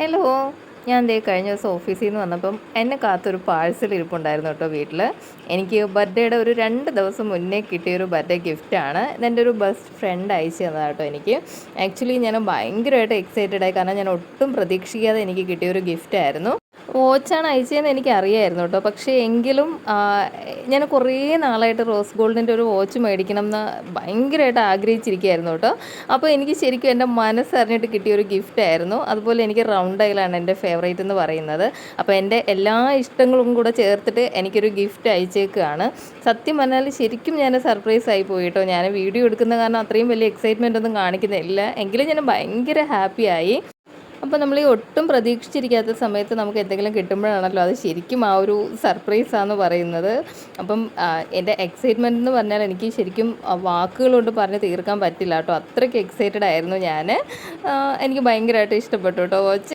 Hello ഞാൻ ദേ കഴിഞ്ഞ ദിവസം ഓഫീസിൽ നിന്ന് വന്നപ്പം എന്നെ കാത്തൊരു പാഴ്സൽ ഇരിപ്പുണ്ടായിരുന്നു കേട്ടോ വീട്ടിൽ എനിക്ക് ബർത്ത്ഡേയുടെ ഒരു രണ്ട് ദിവസം മുന്നേ കിട്ടിയൊരു ബർത്ത്ഡേ ഗിഫ്റ്റാണ് ഇതെന്റെ ഒരു ബെസ്റ്റ് ഫ്രണ്ട് അയച്ചു തന്നതാണ് കേട്ടോ എനിക്ക്. ആക്ച്വലി ഞാൻ ഭയങ്കരമായിട്ട് എക്സൈറ്റഡ് ആയി. കാരണം ഞാൻ ഒട്ടും പ്രതീക്ഷിക്കാതെ എനിക്ക് കിട്ടിയൊരു ഗിഫ്റ്റായിരുന്നു വാച്ചാണ് അയച്ചതെന്ന് എനിക്ക് അറിയായിരുന്നു കേട്ടോ. പക്ഷേ എങ്കിലും ഞാൻ കുറേ നാളായിട്ട് റോസ് ഗോൾഡിന്റെ ഒരു വാച്ച് മേടിക്കണം എന്ന് ഭയങ്കരമായിട്ട് ആഗ്രഹിച്ചിരിക്കുകയായിരുന്നു കേട്ടോ. അപ്പോൾ എനിക്ക് ശരിക്കും എന്റെ മനസ്സറിഞ്ഞിട്ട് കിട്ടിയ ഒരു ഗിഫ്റ്റ് ആയിരുന്നു. അതുപോലെ എനിക്ക് റൗണ്ട് ഐലാണ് എന്റെ ഫേവറേറ്റ് എന്ന് പറയുന്നത്. അപ്പോൾ എന്റെ എല്ലാ ഇഷ്ടങ്ങളും കൂടെ ചേർത്തിട്ട് എനിക്കൊരു ഗിഫ്റ്റ് അയച്ചേക്കുകയാണ് സത്യം പറഞ്ഞാൽ ശരിക്കും ഞാൻ സർപ്രൈസ് ആയി പോയി കേട്ടോ. ഞാൻ വീഡിയോ എടുക്കുന്ന കാരണം അത്രയും വലിയ എക്സൈറ്റ്മെന്റ് ഒന്നും കാണിക്കുന്നില്ല. എങ്കിലും ഞാൻ ഭയങ്കര ഹാപ്പിയായി അപ്പോൾ നമ്മൾ ഈ ഒട്ടും പ്രതീക്ഷിച്ചിരിക്കാത്ത സമയത്ത് നമുക്ക് എന്തെങ്കിലും കിട്ടുമ്പോഴാണല്ലോ അത് ശരിക്കും ആ ഒരു സർപ്രൈസാന്ന് പറയുന്നത്. അപ്പം എന്റെ എക്സൈറ്റ്മെന്റ് എന്ന് പറഞ്ഞാൽ എനിക്ക് ശരിക്കും വാക്കുകൾ കൊണ്ട് പറഞ്ഞ് തീർക്കാൻ പറ്റില്ല കേട്ടോ. അത്രയ്ക്ക് എക്സൈറ്റഡ് ആയിരുന്നു ഞാൻ എനിക്ക് ഭയങ്കരമായിട്ട് ഇഷ്ടപ്പെട്ടു കേട്ടോ. വാച്ച്